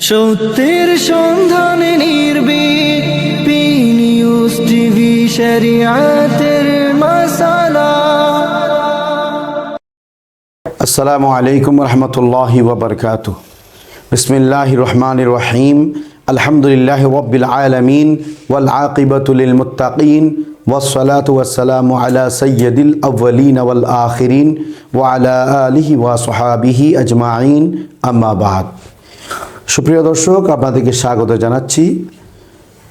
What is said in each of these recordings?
সত্যের সন্ধানে নির্ভীক নিউজ টিভি শরিয়াতের মশালা السلام عليكم ورحمة الله وبركاته بسم الله الرحمن الرحيم الحمد لله رب العالمين والعاقبة للمتقين والصلاة والسلام على سيد الأولين والآخرين وعلى آله وصحابه أجمعين أما بعد সুপ্রিয় দর্শক, আপনাদেরকে স্বাগত জানাচ্ছি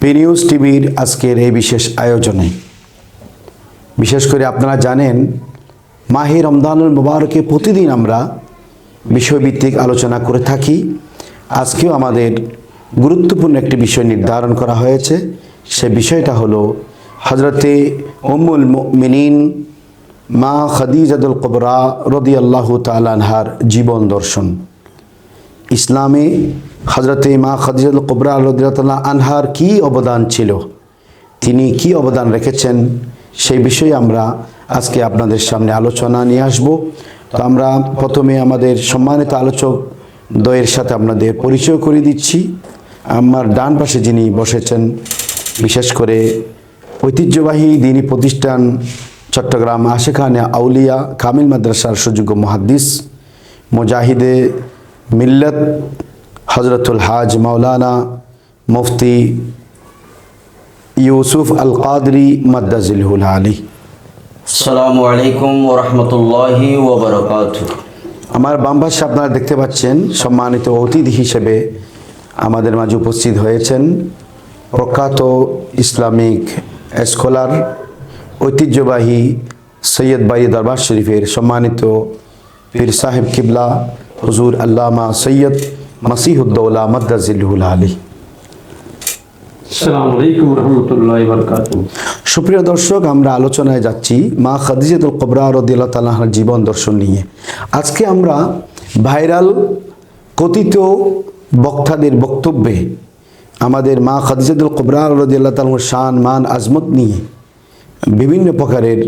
পেনিউজ টিভির আজকের এই বিশেষ আয়োজনে। বিশেষ করে আপনারা জানেন, মাহে রমদানুল মুবারকে প্রতিদিন আমরা বিষয়ভিত্তিক আলোচনা করে থাকি। আজকেও আমাদের গুরুত্বপূর্ণ একটি বিষয় নির্ধারণ করা হয়েছে। সে বিষয়টা হলো হজরতে উম্মুল মিনিন মা খাদিজাদুল কবরা রদি আল্লাহ তালানহার জীবন দর্শন। ইসলামে হজরতে মা খাদিজাদুল কবরা রদিয়াল্লাহ আনহার কি অবদান ছিল? তিনি কি অবদান রেখেছেন? সেই বিষয়ে আমরা আজকে আপনাদের সামনে আলোচনা নিয়ে আসব। তো আমরা প্রথমে আমাদের সম্মানিত আলোচক দ্বয়ের সাথে আপনাদের পরিচয় করে দিচ্ছি। আমার ডান পাশে যিনি বসেছেন, বিশেষ করে ঐতিহ্যবাহী দিনী প্রতিষ্ঠান চট্টগ্রাম আশেখানে আউলিয়া কামিল মাদ্রাসার সুযোগ্য মহাদ্দিস মুজাহিদে মিল্লত হজরতুল হাজ মাওলানা মুফতি ইউসুফ আল কাদরি মাদ্দাজিলহুল আলী। আসসালামু আলাইকুম ওরহমতুল্লাহি ওবরকাত আমার বাম পাশে আপনারা দেখতে পাচ্ছেন সম্মানিত অতিথি হিসেবে আমাদের মাঝে উপস্থিত হয়েছেন প্রখ্যাত ইসলামিক স্কলার ঐতিহ্যবাহী সৈয়দ বাই দরবার শরীফের সম্মানিত পীর সাহেব কিবলা হুজুর আল্লামা সৈয়দ মাসিহুদ্দৌলা মদ্দাজিলহুল আলী। সুপ্রিয় দর্শক আমরা আলোচনায় যাচ্ছি মা খাদিজাতুল কবরা রদিল্লা তালাহার জীবন দর্শন নিয়ে। আজকে আমরা ভাইরাল কথিত বক্তাদের বক্তব্যে আমাদের মা খাদিজাতুল কবরা রদিল্লা তালাহর শান মান আজমত নিয়ে বিভিন্ন প্রকারের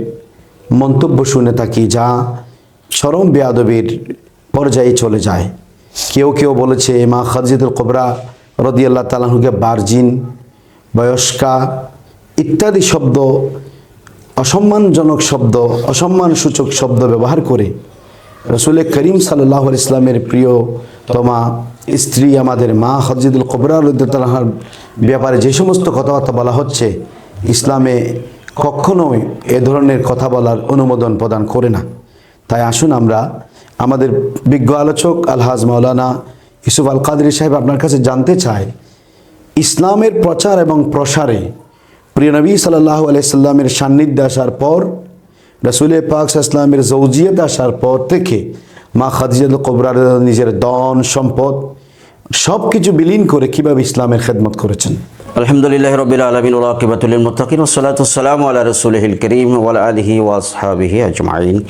মন্তব্য শুনে থাকি যা চরম বেয়াদবির পর্যায়ে চলে যায়। কেউ কেউ বলেছে মা খাদিজাতুল কবরা রদিয়াল্লাহ তালাহুকে বার্জিন, বয়স্কা, ইত্যাদি শব্দ, অসম্মানজনক শব্দ, অসম্মানসূচক শব্দ ব্যবহার করে রসুল করিম সাল্লাহ ইসলামের প্রিয় প্রিয়তমা স্ত্রী আমাদের মা হজিদুল কবরার ব্যাপারে যে সমস্ত কথাবার্তা বলা হচ্ছে, ইসলামে কখনোই এ ধরনের কথা বলার অনুমোদন প্রদান করে না। তাই আসুন আমরা আমাদের বিজ্ঞ আলোচক আলহাজ মাওলানা ইসুফ আল কাদরি সাহেব আপনার কাছে জানতে চায়, ইসলামের প্রচার এবং প্রসারে প্রিয় নবী সাল্লাহ আলাইসাল্লামের সান্নিধ্যে আসার পর, রসুল পাক ইসলামের জৌজিয়ত আসার পর থেকে মা খাদিজাল কবরার নিজের দন সম্পদ সব কিছু বিলীন করে কীভাবে ইসলামের খেদমত করেছেন। আলহামদুলিল্লাহ রবিল আলমিন উল্লাকিবাতুল মুতাকিন ওসলাতাম আল্লাহ রসুলহিল করিম ওয়াল আলহি ওয়াসহাবিহি আজমাইন।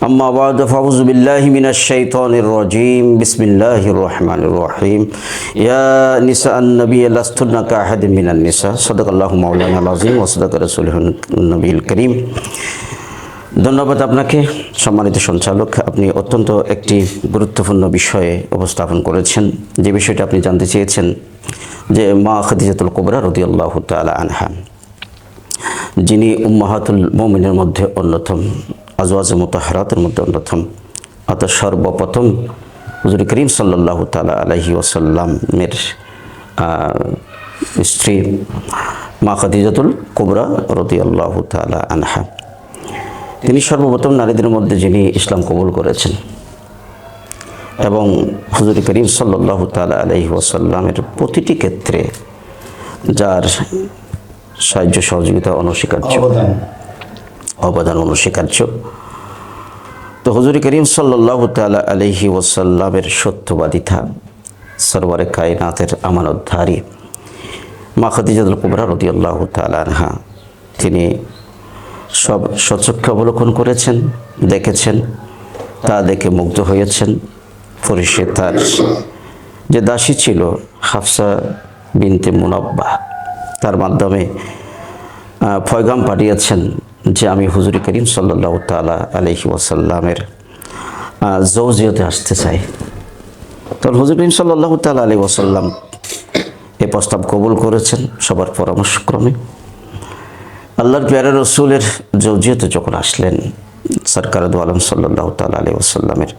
আম্মা বাদ ফাউজুবিল্লাহি মিনাশ শাইতানির রাজিম। বিসমিল্লাহির রহমানির রহিম। ইয়া নিসা আন-নবী লাস্তুনা কাহাদিন মিনান নিসা। সাদাকাল্লাহু মাওলানা আল-আযীম ওয়া সাদাকা করিম। ধন্যবাদ আপনাকে। সম্মানিত সঞ্চালক, আপনি অত্যন্ত একটি গুরুত্বপূর্ণ বিষয়ে উপস্থাপন করেছেন। যে বিষয়টা আপনি জানতে চেয়েছেন যে মা খাদিজাতুল কোবরা রদি আল্লাহ তালা আনহা, যিনি উম্মাহাতুল মমিনের মধ্যে অন্যতম, আজওয়াজ মোতাহারাতের মধ্যে অন্যতম। অত সর্বপ্রথম হুজুর করিম সাল্লাহ তালা আলহি ওসাল্লামের স্ত্রী মা খাদিজাতুল কোবরা আল্লাহ তালা আনহা। তিনি সর্বপ্রথম নারীদের মধ্যে যিনি ইসলাম কবুল করেছেন এবং হুজুর করিম সাল্লাহ তালা আলহি ওসাল্লামের প্রতিটি ক্ষেত্রে যার সাহায্য সহযোগিতা অনস্বীকার্য অবদান। অনস্বীকার্য। তো হুজুর করিম সাল্লাহ তালা আলহি ওসাল্লামের সত্যবাদিতা সরবরে কায়নাথের আমানতধারী মা খদিজাদুল কুবরা রদি আল্লাহ তালানহা তিনি সব সচক্ষে অবলোকন করেছেন দেখেছেন তা দেখে মুগ্ধ হয়েছেন। পরিষে তার যে দাসী ছিল, হাফসা বিনতে মুনাব্বা তার মাধ্যমে ফয়গাম পাঠিয়েছেন যে আমি হুজুর করিম সাল্লাহ তালা আলহি ওয়াসাল্লামের জৌজিয়তে আসতে চাই। তখন হুজুর করিম সাল্লাহ তাল আলী ওসাল্লাম এ প্রস্তাব কবুল করেছেন সবার পরামর্শক্রমে। আল্লাহর পেয়ারা রসুলের জৌজিয়তে যখন আসলেন সরকার আলম সাল্লাহ তাল আলী ওসাল্লামের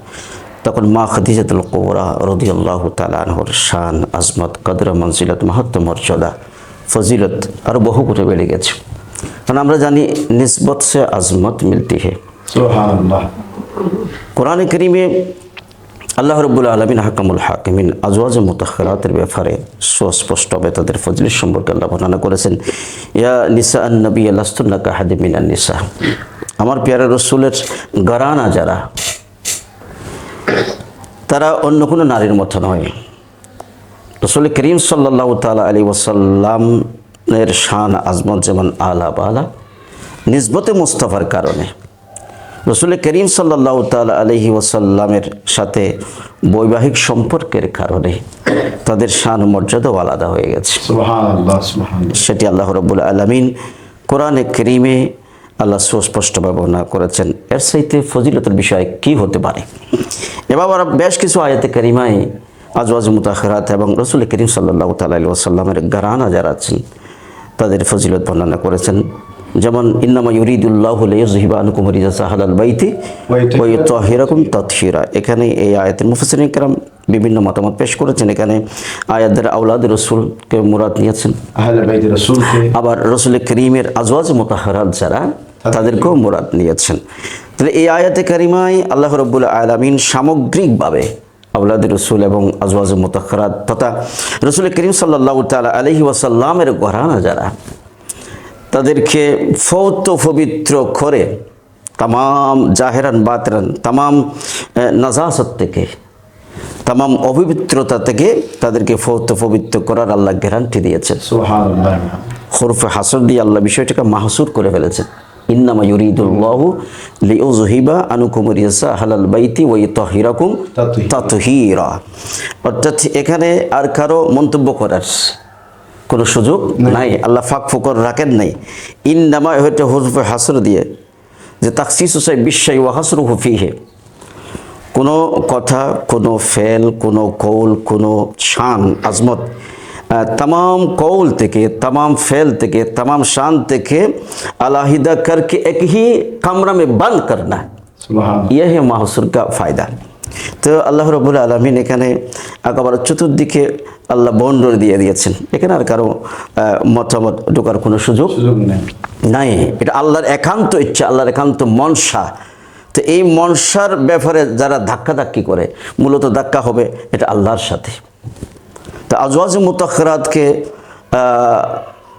তখন মা খদিজাতুল কোবরা রদি আল্লাহ তালাহর শান আজমত কদর মনজিলত মাহাত্ম মর্যাদা ফজিলত আরও বহু করে বেড়ে গেছে। কারণ আমরা জানি নিসবত সে আজমত মিলতি হে। কোরআন করিমে আল্লাহ রব্বুল আলমিন হাকামুল হাকিমিন আজওয়াজ মুতাহরাতের ব্যাপারে সুস্পষ্টভাবে তাদের ফজলির সম্পর্কে আল্লাহ বর্ণনা করেছেন ইয়া নিসা আন নবী আল্লাহতুল্লাহ কাহাদি মিনান নিসা। আমার পেয়ারা রসুলের গরানা যারা তারা অন্য কোনো নারীর মতো নয়। রসুল করিম সাল্লাহ তালা আলী ওসাল্লামের শান আজমত যেমন আলা বালা নিজবতে মুস্তফার কারণে। রসুল করিম সাল্লাহ তালা আলহি ওসাল্লামের সাথে বৈবাহিক সম্পর্কের কারণে তাদের শান মর্যাদাও আলাদা হয়ে গেছে। সেটি আল্লাহ রব্বুল আলমিন কোরআনে করিমে আল্লাহ সুস্পষ্ট বর্ণনা করেছেন, এর সাইতে ফজিলতের বিষয় কি হতে পারে? এবার বেশ কিছু আয়াতে করিমায় আজওয়াজ মুতাহরাত এবং রসুল করিম সাল্লাহ তালাইসাল্লামের গারানা যারা আছেন, তাদের ফজিলত বর্ণনা করেছেন। যেমন ইন্নামা ইউরিদুল্লাহ জহিবা আনুকুমরিজা সাহাল বাইতি এখানে এই আয়াতের মুফসিন ইকরাম বিভিন্ন মতামত পেশ করেছেন। এখানে আয়াদের আউলাদ রসুলকে মুরাদ নিয়েছেন। আবার রসুল করিমের আজওয়াজ মোতাহারাত যারা তাদেরকেও মুরাদ নিয়েছেন। তাহলে এই আয়াতে কারিমায় আল্লাহ রব্বুল আলমিন সামগ্রিকভাবে আউলাদ রসুল এবং আজওয়াজ মোতাহারাত তথা রসুল করিম সাল্লাহ তালা আলহি ওয়াসাল্লামের গড়ানা যারা তাদেরকে ফৌত পবিত্র করে তামাম জাহেরান বাতরান তামাম নাজাসত থেকে তামাম অপবিত্রতা থেকে তাদেরকে ফৌত পবিত্র করার আল্লাহ গ্যারান্টি দিয়েছেন। সুবহানাল্লাহ। হরফে হাসর দিয়ে আল্লাহ বিষয়টাকে মাহসুর করে ফেলেছেন। ইন্নামা ইউরিদুল্লাহু লিউজহিবা আনুকুম রিয়াসা হালাল বাইতি ওই তহিরাকুম। তাতহিরা। অর্থাৎ এখানে আর কারও মন্তব্য করার কোনো সুযোগ নাই আল্লাহ ফাঁক ফুকর রাখেন নাই ইন্নামা হয়তো হরফে হাসর দিয়ে যে তাকসিস হুসাই বিশ্বাই ও হাসর হুফিহে কোনো কথা কোনো ফেল কোনো কৌল কোনো শান আজমত আহ, तमाम कौल থেকে तमाम फेल থেকে तमाम शान থেকে अलाहिदा करके एक ही कमरा में बंद करना সুবহানাল্লাহ यह है माहसुर का फ़ायदा তো আল্লাহ রবুল আলমিন এখানে একেবারে চতুর্দিকে আল্লাহ বন্ডর দিয়ে দিয়েছেন। এখানে আর কারও মতামত ঢোকার কোনো সুযোগ নাই। এটা আল্লাহর একান্ত ইচ্ছা আল্লাহর একান্ত মনসা। তো এই মনসার ব্যাপারে যারা ধাক্কাধাক্কি করে মূলত ধাক্কা হবে এটা আল্লাহর সাথে। তো আজওয়াজ মুতাখরাতকে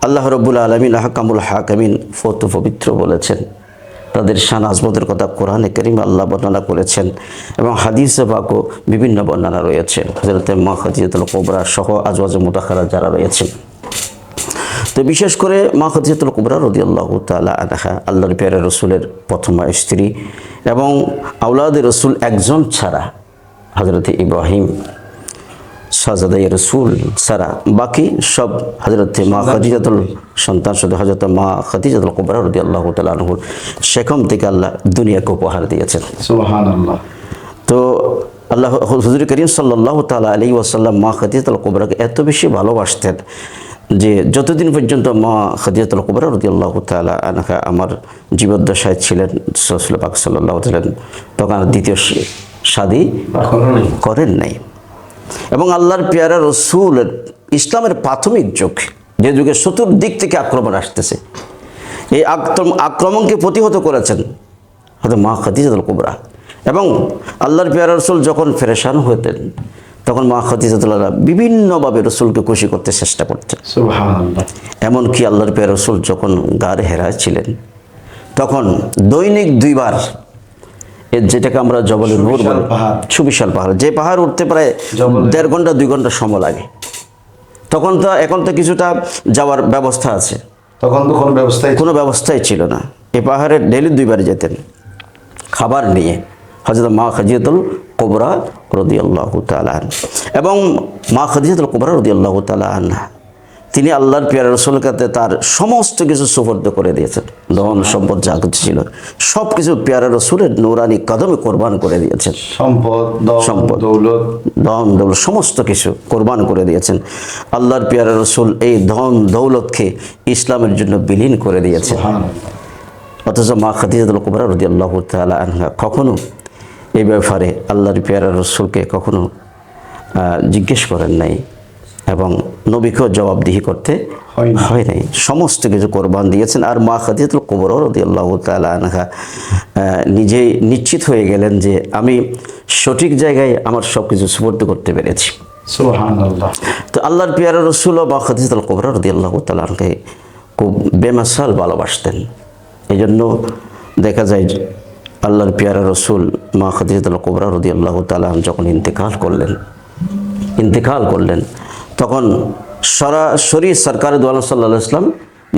আল্লাহ রব্বুল আলমিন হাকামুল হাকামিন ফত পবিত্র বলেছেন। তাদের শান আজমতের কথা কোরআনে করিম আল্লাহ বর্ণনা করেছেন এবং হাদিসে বাকও বিভিন্ন বর্ণনা রয়েছে। হজরত মা খাদিজাতুল কোবরা সহ আজওয়াজ মুতাখরাত যারা রয়েছেন। তো বিশেষ করে মা খদিজাতুল কুবরা রদি আল্লাহ তালা আনাহা আল্লাহর পেয়ারে রসুলের প্রথম স্ত্রী এবং আউলাদ রসুল একজন ছাড়া হজরত ইব্রাহিম শাহজাদাই রসুল ছাড়া বাকি সব হজরত মা খদিজাতুল সন্তান শুধু হজরত মা খদিজাতুল কুবরা রদি আল্লাহ তালা আনহুর। সেখান থেকে আল্লাহ দুনিয়াকে উপহার দিয়েছেন। তো আল্লাহ হুজুর করিম সাল্লাহ তালা আলী ওয়াসাল্লাম মা খদিয়াতুল কুবরাকে এত বেশি ভালোবাসতেন যে যতদিন পর্যন্ত মা খদিয়াতুল কুবরা রদি আল্লাহ তালা আনাকা আমার জীবদ্দশায় ছিলেন রসুল পাক সাল্লাহ ছিলেন তখন দ্বিতীয় শাদি করেন নাই। এবং আল্লাহর পেয়ারা রসুল ইসলামের প্রাথমিক যুগ। যে যুগে চতুর্দিক থেকে আক্রমণ আসতেছে। এই আক্রম আক্রমণকে প্রতিহত করেছেন হয়তো মা খাদিজাতুল কুবরা। এবং আল্লাহর পেয়ারা রসুল যখন ফেরেশান হতেন তখন মা খাদিজাতুল্লাহ বিভিন্নভাবে রসুলকে খুশি করতে চেষ্টা করতেন। এমনকি আল্লাহর পেয়ারা রসুল যখন গার হেরায় ছিলেন তখন দৈনিক দুইবার এর যেটাকে আমরা জবলের নূর বলি। সুবিশাল পাহাড়। যে পাহাড় উঠতে প্রায় দেড় ঘণ্টা দুই ঘণ্টা সময় লাগে। তখন তো এখন তো কিছুটা যাওয়ার ব্যবস্থা আছে। তখন তো কোনো ব্যবস্থায় কোনো ব্যবস্থাই ছিল না। এ পাহাড়ে ডেলি দুইবার যেতেন। খাবার নিয়ে। হজরত মা খাজিয়াতুল কোবরা রদি আল্লাহ তালান এবং মা খাজিয়াতুল কোবরা রদি আল্লাহ তালান তিনি আল্লাহর পিয়ার রসুল কাছে তার সমস্ত কিছু সুপর্দ করে দিয়েছেন। ধন সম্পদ যা কিছু ছিল সব কিছু পেয়ারা রসুলের নৌরানি কদমে কোরবান করে দিয়েছেন। সম্পদ সম্পদ। দৌলত। ধন দৌলত সমস্ত কিছু কোরবান করে দিয়েছেন। আল্লাহর পিয়ারা রসুল এই ধন দৌলতকে ইসলামের জন্য বিলীন করে দিয়েছেন। অথচ মা খাদিজাতুল কুবরা রদি আল্লাহ তালা আনহা কখনো এই ব্যাপারে আল্লাহর পেয়ারা রসুলকে কখনো জিজ্ঞেস করেন নাই। এবং নবীকেও জবাবদিহি করতে হয় নাই সমস্ত কিছু কোরবান দিয়েছেন। আর মা খাদিজাতুল কুবর রদি আল্লাহ তালা আনহা নিজেই নিশ্চিত হয়ে গেলেন যে আমি সঠিক জায়গায় আমার সব কিছু সুপর্দ করতে পেরেছি। তো আল্লাহর পিয়ারা রসুল বা খাদিজাতুল কুবরা রদি আল্লাহ তালাকে খুব বেমাসাল ভালোবাসতেন। এই জন্য দেখা যায় আল্লাহর পিয়ারা রসুল মা খাদিজাতুল কুবরা রদি আল্লাহ যখন ইন্তেকাল করলেন ইন্তেকাল করলেন তখন সরাসরি সরকার দোয়াল সাল্লাহ ইসলাম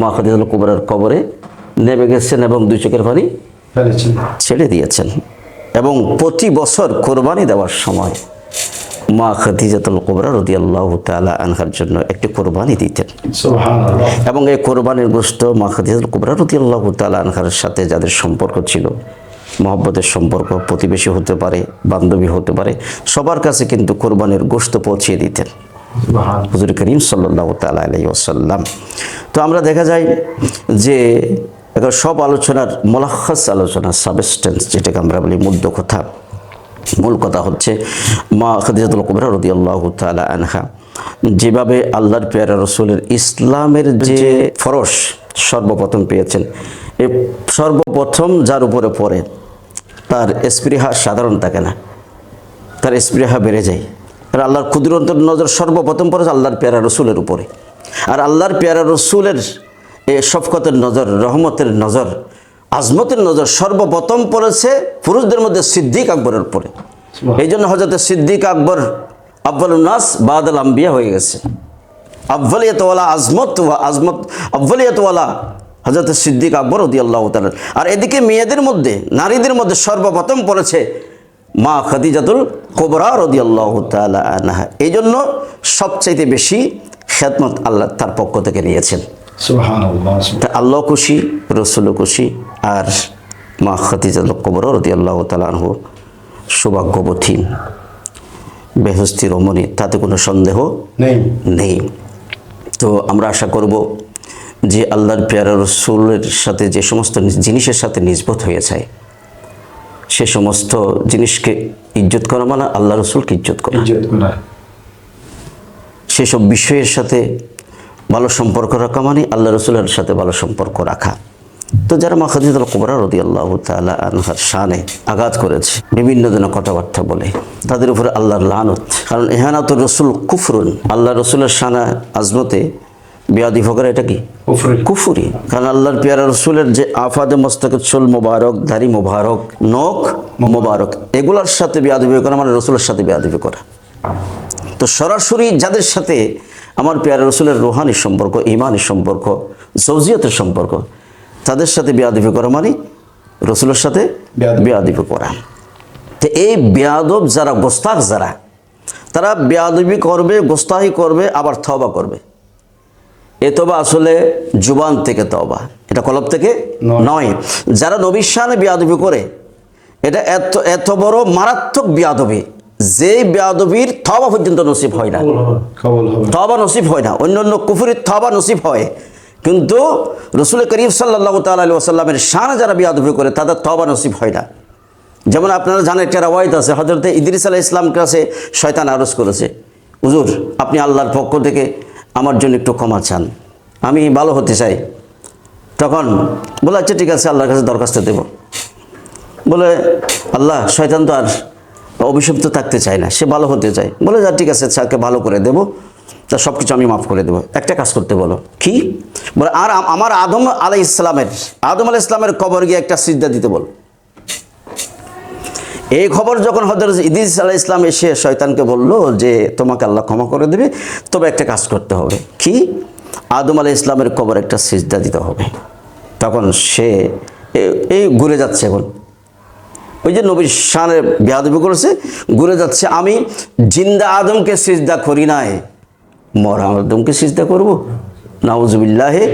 মা খাদিজাতুল কুবরার কবরে নেমে গেছেন এবং দুই চোখের পানি ছেড়ে দিয়েছেন এবং প্রতি বছর কোরবানি দেওয়ার সময় মা খাদিজাতুল কুবরা রদি আল্লাহ তালা আনহার জন্য একটি কোরবানি দিতেন। এবং এই কোরবানির গোষ্ঠ মা খাদিজাতুল কুবরা রদি আল্লাহ তালা আনহার সাথে যাদের সম্পর্ক ছিল মহব্বতের সম্পর্ক প্রতিবেশী হতে পারে বান্ধবী হতে পারে সবার কাছে কিন্তু কোরবানির গোষ্ঠ পৌঁছিয়ে দিতেন। হুজুর করিম সাল্লাহ তালা ওসাল্লাম তো আমরা দেখা যায় যে এখন সব আলোচনার মোলাখাস আলোচনা সাবস্টেন্স যেটাকে আমরা বলি মুদ্দ কথা মূল কথা হচ্ছে মা খাদিজাতুল কুবরা রদি আল্লাহ তালা আনহা। যেভাবে আল্লাহর পেয়ারা রসুলের ইসলামের যে ফরস সর্বপ্রথম পেয়েছেন এ সর্বপ্রথম যার উপরে পড়ে তার স্পৃহা সাধারণ থাকে না তার স্পৃহা বেড়ে যায়। আর আল্লাহর ক্ষুদ্রন্তর নজর সর্বপ্রথম পড়েছে আল্লাহর পেয়ারা রসুলের উপরে। আর আল্লাহর পেয়ারা রসুলের এ শফকতের নজর রহমতের নজর আজমতের নজর সর্বপ্রথম পড়েছে পুরুষদের মধ্যে সিদ্দিক আকবরের উপরে। এই জন্য হজরত সিদ্দিক আকবর আব্বাল নাস বাদল আম্বিয়া হয়ে গেছে। আব্বালিয়াতওয়ালা আজমত আজমত আব্বালিয়াতওয়ালা হজরত সিদ্দিক আকবর রদি আল্লাহ। আর এদিকে মেয়েদের মধ্যে নারীদের মধ্যে সর্বপ্রথম পড়েছে মা খাদিজাতুল কোবরা রদি আল্লাহ তালা আনহা। এই জন্য সবচাইতে বেশি খেদমত আল্লাহ তার পক্ষ থেকে নিয়েছেন। আল্লাহ খুশি রসুল খুশি আর মা খাদিজাতুল কোবরা রদি আল্লাহ তালা আনহু সৌভাগ্যবতী বেহস্তি রমণী তাতে কোনো সন্দেহ নেই। নেই। তো আমরা আশা করব যে আল্লাহর পেয়ারা রসুলের সাথে যে সমস্ত জিনিসের সাথে নিজবত হয়ে যায় সে সমস্ত জিনিসকে ইজ্জত করা মানে আল্লাহ রসুলকে ইজ্জত করা। সেসব বিষয়ের সাথে ভালো সম্পর্ক রাখা মানে আল্লাহ রসুলের সাথে ভালো সম্পর্ক রাখা। তো যারা মা খাদিজুল কুবরা রদি আল্লাহ তালা আনহার শানে আঘাত করেছে বিভিন্ন ধরনের কথাবার্তা বলে তাদের উপরে আল্লাহর লানত। কারণ এহানাত রসুল কুফরুন আল্লাহ রসুলের শানা আজমতে বিয়াদি ফকরা এটা কি? কুফুরি। কারণ আল্লাহর পেয়ারা রসুলের যে আফাদে মস্তকের চুল মোবারক দাড়ি মোবারক নখ মোবারক। এগুলোর সাথে বেয়াদবি করা মানে রসুলের সাথে বেয়াদবি করা। তো সরাসরি যাদের সাথে আমার পেয়ারা রসুলের রোহানি সম্পর্ক ইমানি সম্পর্ক জৌজিয়তের সম্পর্ক তাদের সাথে বেয়াদবি করা মানে রসুলের সাথে বেয়াদবি। বেয়াদবি করা। তো এই বেয়াদব যারা গোস্তাক যারা তারা বেয়াদবি করবে গোস্তাহি করবে আবার থবা করবে। এ তবা আসলে জুবান থেকে তবা এটা কলব থেকে নয়। যারা নবীর শানে বিয়াদবি করে এটা এত এত বড় মারাত্মক বিয়াদবি যে বিয়াদবির থবা পর্যন্ত নসিব হয় না। থবা নসিব হয় না। অন্য অন্য কুফুরির থবা নসিব হয়। কিন্তু রসুল করিম সাল্লাহ তালী ওসাল্লামের শানে যারা বিয়াদবি করে তাদের থবা নসিব হয় না। যেমন আপনারা জানেন একটা রাওয়ায়ত আছে হজরত ইদ্রিস আলাহ ইসলাম কাছে শয়তান আরজ করেছে। হুজুর আপনি আল্লাহর পক্ষ থেকে আমার জন্য একটু ক্ষমা চান। আমি ভালো হতে চাই। তখন বলে আচ্ছা ঠিক আছে, আল্লাহর কাছে দরখাস্ত দেব। বলে, আল্লাহ, শয়তান তো আর অভিশপ্ত থাকতে চায় না, সে ভালো হতে চায়। বলে, যা, ঠিক আছে, স্যারকে ভালো করে দেবো। তা সব কিছু আমি মাফ করে দেবো। একটা কাজ করতে বলো। কি? বলে, আর আমার আদম আলাই ইসলামের আদম আলাই ইসলামের কবর গিয়ে একটা সিদ্ধা দিতে বল। এই খবর যখন হজরত ইদিস আলাহ ইসলাম এসে শয়তানকে বলল যে তোমাকে আল্লাহ ক্ষমা করে দেবে, তবে একটা কাজ করতে হবে। কি? আদম আলাহ ইসলামের কবর একটা সিজদা দিতে হবে। তখন সে এই ঘুরে যাচ্ছে এখন। ওই যে নবী শানের বেয়াদবি করেছে, ঘুরে যাচ্ছে, আমি জিন্দা আদমকে সিজদা করি নাই, মরা আদমকে সিজদা করব। নাউজুবিল্লাহে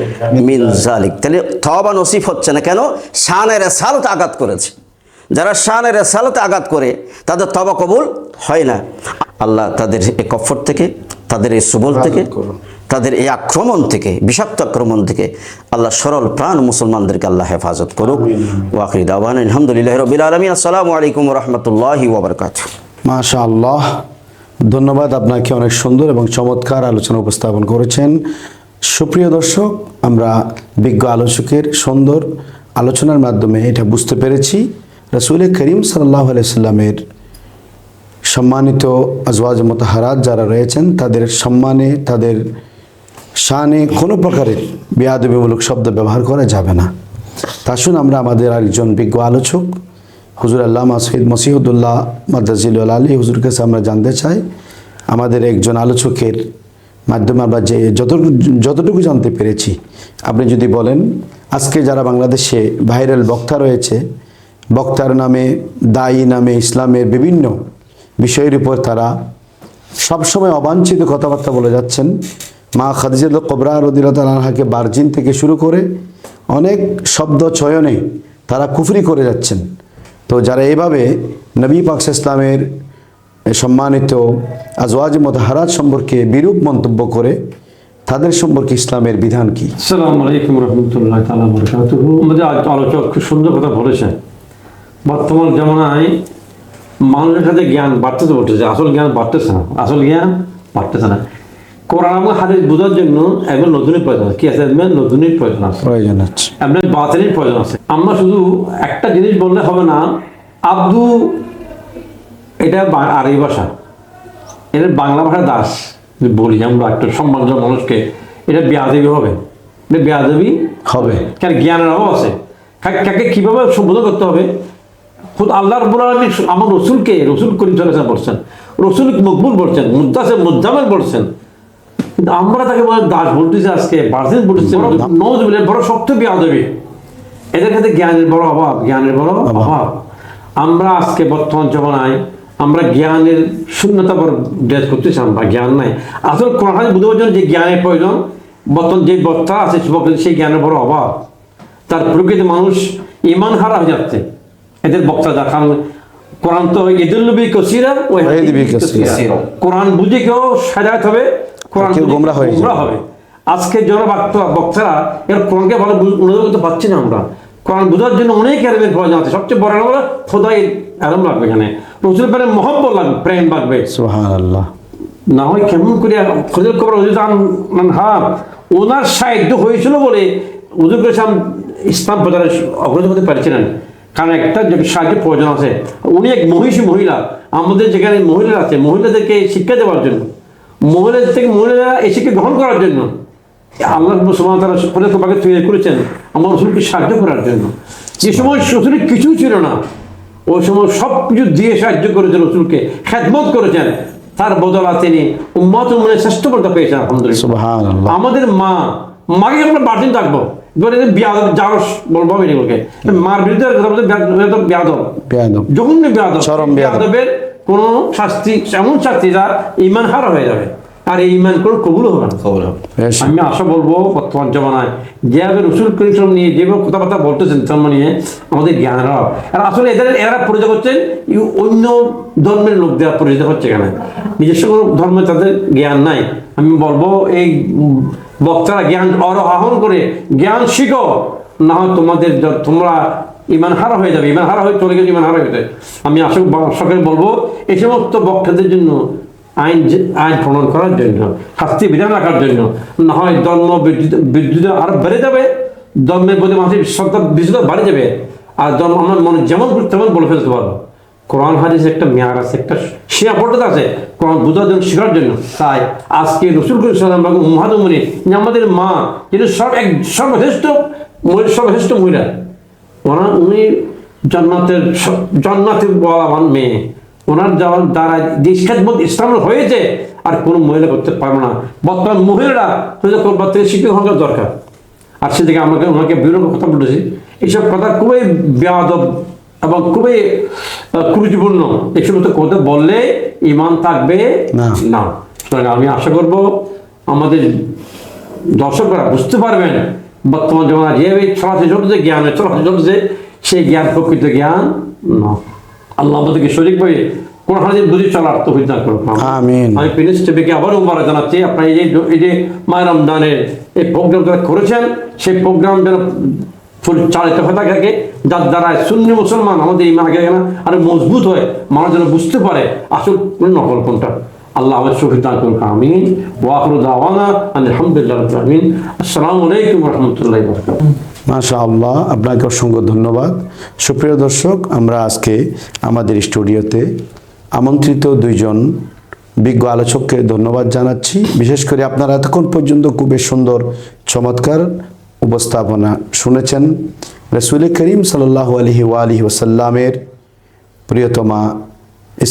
মিন জালিক তাহলে তবা নসিফ হচ্ছে না কেন? শানের রেসালতে আঘাত করেছে। যারা শানের রেসালতে আঘাত করে তাদের তবা কবুল হয় না। আল্লাহ তাদের এই কফর থেকে তাদের এই সুবল থেকে তাদের এই আক্রমণ থেকে বিষাক্ত আক্রমণ থেকে আল্লাহ সরল প্রাণ মুসলমানদেরকে আল্লাহ হেফাজত করুক। ওয়াকরি দাওয়ান আলহামদুলিল্লাহ রবিল আলমী আসসালামু আলাইকুম রহমতুল্লাহি ওবরকাত মাশা আল্লাহ ধন্যবাদ আপনাকে অনেক সুন্দর এবং চমৎকার আলোচনা উপস্থাপন করেছেন। সুপ্রিয় দর্শক আমরা বিজ্ঞ আলোচকের সুন্দর আলোচনার মাধ্যমে এটা বুঝতে পেরেছি। রসুল করিম সাল্লাহ আলাইসাল্লামের সম্মানিত আজওয়াজ মোতাহারাত যারা রয়েছেন, তাদের সম্মানে, তাদের শানে কোনো প্রকারের বেয়াদবিমূলক শব্দ ব্যবহার করা যাবে না। তা আসুন আমরা আমাদের আরেকজন বিজ্ঞ আলোচক, হুজুর আল্লাহ মাসিদ মসিহুদ্দুল্লাহ মাদ্দাজিল আলী হুজুর কাছে আমরা জানতে চাই, আমাদের একজন আলোচকের মাধ্যমে আমরা যে যতটুকু যতটুকু জানতে পেরেছি, আপনি যদি বলেন, আজকে যারা বাংলাদেশে ভাইরাল বক্তা রয়েছে বক্তার নামে, দায়ী নামে, ইসলামের বিভিন্ন বিষয়ের উপর তারা সবসময় অবাঞ্ছিত কথাবার্তা বলে যাচ্ছেন। মা খাদিজাদ কবরা রদিলত আনহাকে বার্জিন থেকে শুরু করে অনেক শব্দ চয়নে তারা কুফরি করে যাচ্ছেন। তো যারা এভাবে নবী পাকস ইসলামের সম্মানিত আজওয়াজ মতাহারাত সম্পর্কে বিরূপ মন্তব্য করে, তাদের সম্পর্কে ইসলামের বিধান কি? আসসালামু আলাইকুম রহমতুল্লাহ আলোচক সুন্দর কথা বলেছেন। বর্তমান জামানায় মানুষের সাথে জ্ঞান বাড়তেছে বলতেছে আসল জ্ঞান বাড়তেছে না আসল জ্ঞান বাড়তেছে না। কোরআন এবং হাদিস বোঝার জন্য একবার নতুনের প্রয়োজন আছে। কি আছে? নতুনের প্রয়োজন আছে। প্রয়োজন আছে। আপনার বাতিলের প্রয়োজন আছে। আমরা শুধু একটা জিনিস বললে হবে না আব্দু এটা আরবি ভাষা। এটা বাংলা ভাষা দাস বলি আমরা একটা সম্মানজনক মানুষকে এটা বেয়াদবি হবে। এটা বেয়াদবি হবে। কেন? জ্ঞানের অভাব আছে। কাকে কীভাবে সম্বোধন করতে হবে? খুদ আল্লাহ আলামিন আমার রসুলকে রসুল করিম আলাইহি বলছেন রসুল মকবুল বলছেন মুদাসে মুজামেল বলছেন। কিন্তু আমরা তাকে বলে দাস বলতেছি আজকে বার্সিন বলতেছি নজ বলে বড় শক্ত বেয়াদবি এদের কাছে জ্ঞানের বড় অভাব জ্ঞানের বড় অভাব। আমরা আজকে বর্তমান জমানায় আমরা জ্ঞানের শূন্যতা বড় ড্রেস করতেছি আমরা জ্ঞান নাই। আসল কোরআন বুঝবার জন্য যে জ্ঞানের প্রয়োজন বর্তমান যে বক্তা আছে যুবকদের সেই জ্ঞানের বড় অভাব। তার প্রকৃতি মানুষ ইমান হারা হয়ে যাচ্ছে। এদের বক্তা দেখান কোরআন তো ইদুল্লবী কসিরা ও ওয়াহিদবি কাসীরা। কোরআন বুঝে কেউ সাজাত হবে কোরআন কেউ বুঝে গোমরাহ হয়ে যাবে। গোমরাহ হবে। আজকে যারা বক্তা বক্তারা এর কোরআনকে ভালো অনুভব করতে পারছি না আমরা। কোরআন বোঝার জন্য অনেক এরমের প্রয়োজন আছে সবচেয়ে বড় হলো খোদাই আলম লাগবে এখানে। রসুল প্রেম মহব্বত লাগবে প্রেম লাগবে সুহান আল্লাহ না হয় কেমন করে খুদের খবর অজিদান হা ওনার সাহিত্য হয়েছিল বলে হুজুর ইসলাম ইসলাম প্রচারে অগ্রগতি হতে পারছিলেন। কারণ একটা যে সাহায্যের প্রয়োজন আছে। উনি এক মহিষী মহিলা। আমাদের যেখানে মহিলা আছে মহিলাদেরকে শিক্ষা দেওয়ার জন্য। মহিলাদের থেকে মহিলারা এই শিক্ষা গ্রহণ করার জন্য। আল্লাহ সুমান তারা তোমাকে তৈরি করেছেন আমার রসুলকে সাহায্য করার জন্য। যে সময় রসুলের কিছুই ছিল না ওই সময় সব কিছু দিয়ে সাহায্য করেছেন রসুলকে খেদমত করেছেন। তার বদলা তিনি উম্মত উম্মনের শ্রেষ্ঠ পর্দা পেয়েছেন আলহামদুলিল্লাহ। আমাদের মা মাকে আমরা বাড়তি থাকব এবার এদের বলব আমি এগুলোকে। মার বিরুদ্ধে কথা বলতে বিয়াদব বিয়াদব। বেয়াদব। জঘন্য বিয়াদব চরম বেয়াদব। কোনো শাস্তি এমন শাস্তি যা ইমান হারা হয়ে যাবে। আর এই ইমান কোনো কবুল হবে না। হবে আমি আশা বলব বর্তমান জমানায় যেভাবে রসুল করিম নিয়ে যেভাবে কথাবার্তা বলতেছেন ধর্ম নিয়ে আমাদের জ্ঞানের অভাব। আর আসলে এদের এরা পরিচয় করছেন অন্য ধর্মের লোক দেওয়া পরিচিত হচ্ছে এখানে। নিজস্ব কোনো ধর্মে তাদের জ্ঞান নাই। আমি বলব এই বক্তারা জ্ঞান আহরণ করে জ্ঞান শিখো, না হয় তোমাদের তোমরা ইমান হারা হয়ে যাবে। ইমান হারা হয়ে চলে গেলে ইমান হারা হয়ে যাবে। আমি আশা সকলে বলব, এই সমস্ত বক্তাদের জন্য আইন আইন প্রণয়ন করার জন্য, শাস্তি বিধান রাখার জন্য, না হয় ধর্ম বিদ্যুৎ আরও বেড়ে যাবে, ধর্মের প্রতি মানুষের শ্রদ্ধা বিশুদ্ধ বাড়ে যাবে, আর ধর্ম আমার মনে যেমন তেমন বলে ফেলতে পারব। কোরআন হাদিস একটা মেয়ার আছে, একটা শিয়া পর্দা আছে, কোরআন বোঝার জন্য, শেখার জন্য। তাই আজকে রসুল করিম সাল্লাম মহাদমনি আমাদের মা, যিনি সব এক, সর্বশ্রেষ্ঠ সর্বশ্রেষ্ঠ মহিলা, ওনার উনি জান্নাতের স- জান্নাতে বলা আমার মেয়ে। ওনার যাওয়ার দ্বারা যে খেদমত ইসলাম হয়েছে, আর কোনো মহিলা করতে পারবে না। বর্তমান মহিলারা থেকে শিক্ষক হওয়ার দরকার। আর সেদিকে আমাকে, ওনাকে বিভিন্ন কথা বলেছি। এইসব কথা খুবই বেয়াদব এবং খুবই আহ, কুরুচিপূর্ণ। এই সমস্ত কথা বললে ইমান থাকবে না। সুতরাং আমি আশা করব আমাদের দর্শকরা বুঝতে পারবেন বর্তমান জমানা যেভাবে ছড়াতে চলছে জ্ঞানে ছড়াতে চলছে সেই জ্ঞান প্রকৃত জ্ঞান না। আল্লাহ আমাদেরকে সঠিকভাবে কোন হাদিস বুঝে চলার তো দান করুন আমি প্রিন্স টিভিকে আবারও উম্মারা জানাচ্ছি আপনার এই যে এই যে মায়ের রমজানের এই প্রোগ্রাম যারা করেছেন সেই প্রোগ্রাম যেন চালিত হয়ে থাকে যার দ্বারা সুন্নি মুসলমান আমাদের এই মাকে আরও মজবুত হয় মানুষ যেন বুঝতে পারে আসল নকল কোনটা। আল্লাহ আমার শফিক দান করুন, আমিন। ওয়াকরু দাওয়ানা আলহামদুলিল্লাহ আলামিন। আসসালামু আলাইকুম রাহমাতুল্লাহি মাশা আল্লাহ আপনাকে অসংখ্য ধন্যবাদ। সুপ্রিয় দর্শক, আমরা আজকে আমাদের স্টুডিওতে আমন্ত্রিত দুইজন বিজ্ঞ আলোচককে ধন্যবাদ জানাচ্ছি। বিশেষ করে আপনারা এতক্ষণ পর্যন্ত খুবই সুন্দর, চমৎকার উপস্থাপনা শুনেছেন রসুল করিম সাল্লাহ আলহি আলহি ওসাল্লামের প্রিয়তমা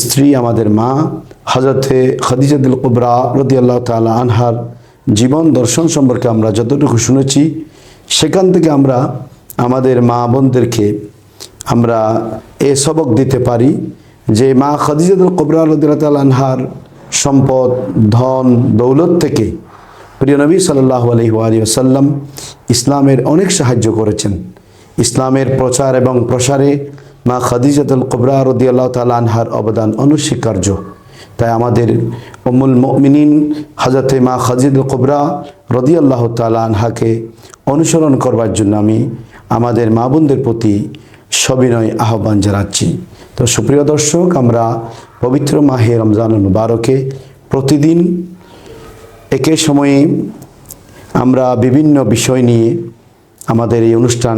স্ত্রী আমাদের মা হজরতে খদিজাদুল কুবরা রদি আল্লাহ তালা আনহার জীবন দর্শন সম্পর্কে আমরা যতটুকু শুনেছি, সেখান থেকে আমরা আমাদের মা বোনদেরকে আমরা এ সবক দিতে পারি যে মা খদিজাদুল কুবরা রদি আল্লাহ আনহার সম্পদ, ধন, দৌলত থেকে প্রিয় নবী সাল্লাহ আলহি আলী আসাল্লাম ইসলামের অনেক সাহায্য করেছেন। ইসলামের প্রচার এবং প্রসারে মা খাদিজাতুল কবরা রদি আল্লাহ তালা আনহার অবদান অনস্বীকার্য। তাই আমাদের অমুল মিনিন হাজরতে মা খাজিদুল কবরা রদি আল্লাহ তালা আনহাকে অনুসরণ করবার জন্য আমি আমাদের মা বোনদের প্রতি সবিনয় আহ্বান জানাচ্ছি। তো সুপ্রিয় দর্শক, আমরা পবিত্র মাহে রমজান মুবারকে প্রতিদিন একই সময়ে আমরা বিভিন্ন বিষয় নিয়ে আমাদের এই অনুষ্ঠান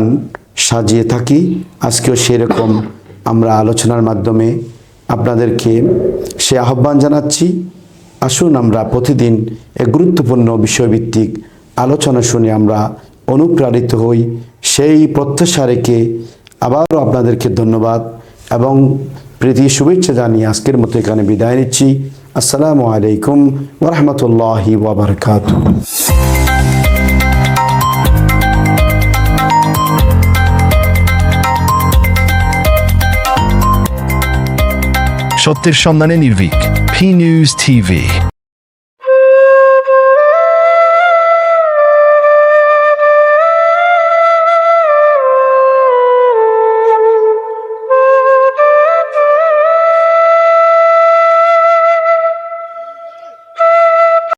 সাজিয়ে থাকি। আজকেও সেরকম আমরা আলোচনার মাধ্যমে আপনাদেরকে সে আহ্বান জানাচ্ছি। আসুন আমরা প্রতিদিন এক গুরুত্বপূর্ণ বিষয়ভিত্তিক আলোচনা শুনে আমরা অনুপ্রাণিত হই। সেই প্রত্যাশা রেখে আবারও আপনাদেরকে ধন্যবাদ এবং প্রীতি শুভেচ্ছা জানিয়ে আজকের মতো এখানে বিদায় নিচ্ছি। আসসালামু আলাইকুম ওরহমতুল্লাহি ওবরকাতু সত্যের সন্ধানে নির্ভীক পি নিউজ টিভি